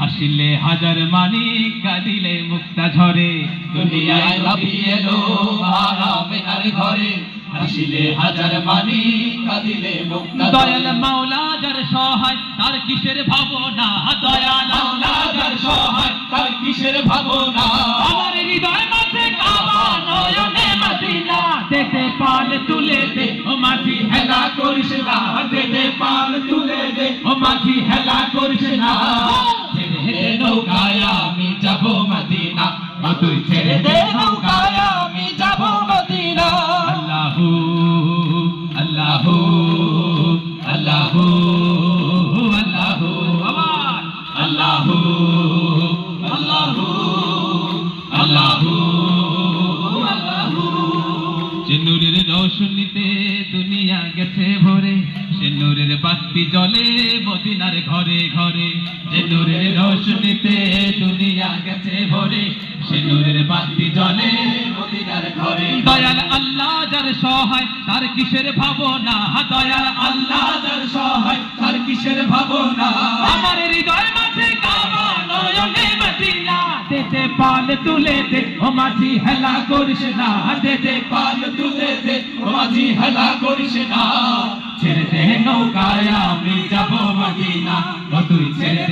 হাসিলে হাজার মানিক কাঁদিলে মুক্তা ঝরে। দুনিয়ায় নবী এলো মা ঘরে। হাসিলে হাজার মানিক কাঁদিলে মুক্তা দয়াল মাওলা যার সহায় তার কিসের ভাবনা? দয়াল মাওলা যার সহায় তার কিসের ভাবনা? আমার হৃদয় মাঝে কাবা নয়নে মদিনা। দেখে পাল তুলে দে ও মাঝি হেলা করিস না। দে পাল তুলে দে ও মাঝি হেলা করিস না। মদিনা ও তুই ছেড়ে দে নৌকায়, আমি যাব মদিনা। আল্লাহু আল্লাহু আল্লাহু আল্লাহু আল্লাহু আল্লাহু আল্লাহু যে নূরের রোশনীতে দুনিয়া গেছে ভরে, সে বাতি জ্বলে মদিনার ঘরে ঘরে। যে রোশনীতে গেছে ভরে সে নূরের বাতি জ্বলে মদিনার ঘরে। দয়াল আল্লাহ যার সহায় তার কিসের ভাবনা? দয়াল আল্লাহ যার সহায় তার কিসের ভাবনা? আমার হৃদয় মাঝে কাবা নয়নে মদিনা। দেতে পাল তুলে দে ও মাঝি হেলা করিস না। দে দে পাল তুলে দে ও মাঝি হেলা করিস না। ছেড়ে দে নৌকায় আমি যাব মদিনা। ও তুই ছেড়ে